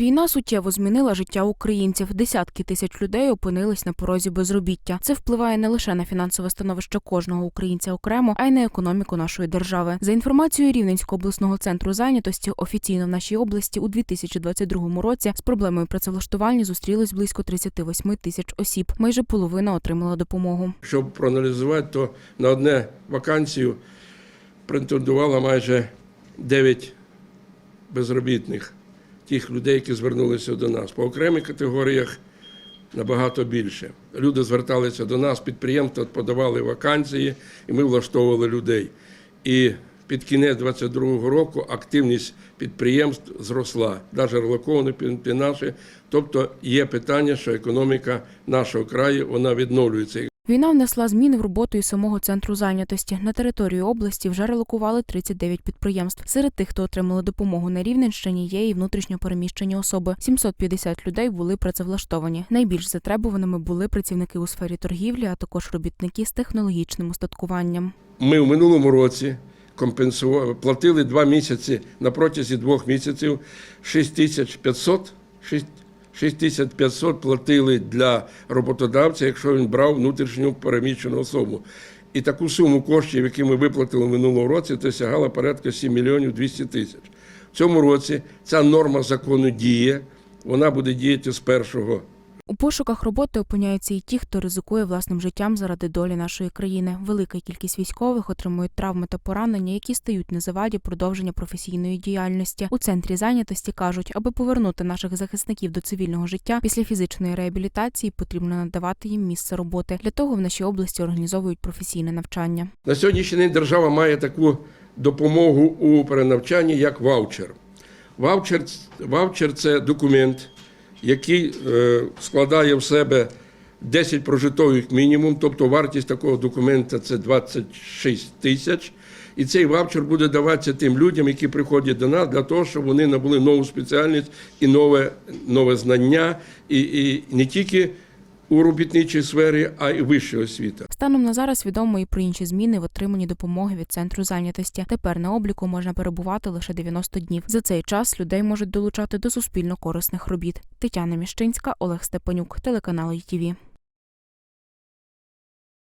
Війна суттєво змінила життя українців. Десятки тисяч людей опинились на порозі безробіття. Це впливає не лише на фінансове становище кожного українця окремо, а й на економіку нашої держави. За інформацією Рівненського обласного центру зайнятості, офіційно в нашій області у 2022 році з проблемою працевлаштування зустрілось близько 38 тисяч осіб. Майже половина отримала допомогу. Щоб проаналізувати, то на одне вакансію претендувало майже 9 безробітних тих людей, які звернулися до нас. По окремих категоріях набагато більше. Люди зверталися до нас, підприємства подавали вакансії, і ми влаштовували людей. І під кінець 2022 року активність підприємств зросла, навіть релоковані підприємства наші. Тобто є питання, що економіка нашого краю вона відновлюється. Війна внесла зміни в роботу і самого центру зайнятості. На територію області вже релокували 39 підприємств. Серед тих, хто отримали допомогу на Рівненщині, є і внутрішньо переміщені особи. 750 людей були працевлаштовані. Найбільш затребуваними були працівники у сфері торгівлі, а також робітники з технологічним устаткуванням. Ми в минулому році компенсували, платили два місяці на протязі двох місяців 6500, 6500 платили для роботодавця, якщо він брав внутрішню переміщену особу. І таку суму коштів, які ми виплатили в минулому році, це сягала порядка 7 мільйонів 200 тисяч. В цьому році ця норма закону діє, вона буде діяти з першого У пошуках роботи опиняються і ті, хто ризикує власним життям заради долі нашої країни. Велика кількість військових отримують травми та поранення, які стають на заваді продовження професійної діяльності. У центрі зайнятості кажуть, аби повернути наших захисників до цивільного життя після фізичної реабілітації потрібно надавати їм місце роботи. Для того в нашій області організовують професійне навчання. На сьогоднішній день держава має таку допомогу у перенавчанні, як ваучер. Ваучер, ваучер це документ, який е, складає в себе 10 прожиткових мінімум, тобто вартість такого документа це 26 тисяч. І цей ваучер буде даватися тим людям, які приходять до нас, для того, щоб вони набули нову спеціальність і нове, нове знання, і, і не тільки у робітничій сфері, а й вища освіта. Станом на зараз відомо і про інші зміни в отриманні допомоги від центру зайнятості. Тепер на обліку можна перебувати лише 90 днів. За цей час людей можуть долучати до суспільно корисних робіт. Тетяна Міщинська, Олег Степанюк, телеканал ІТВ.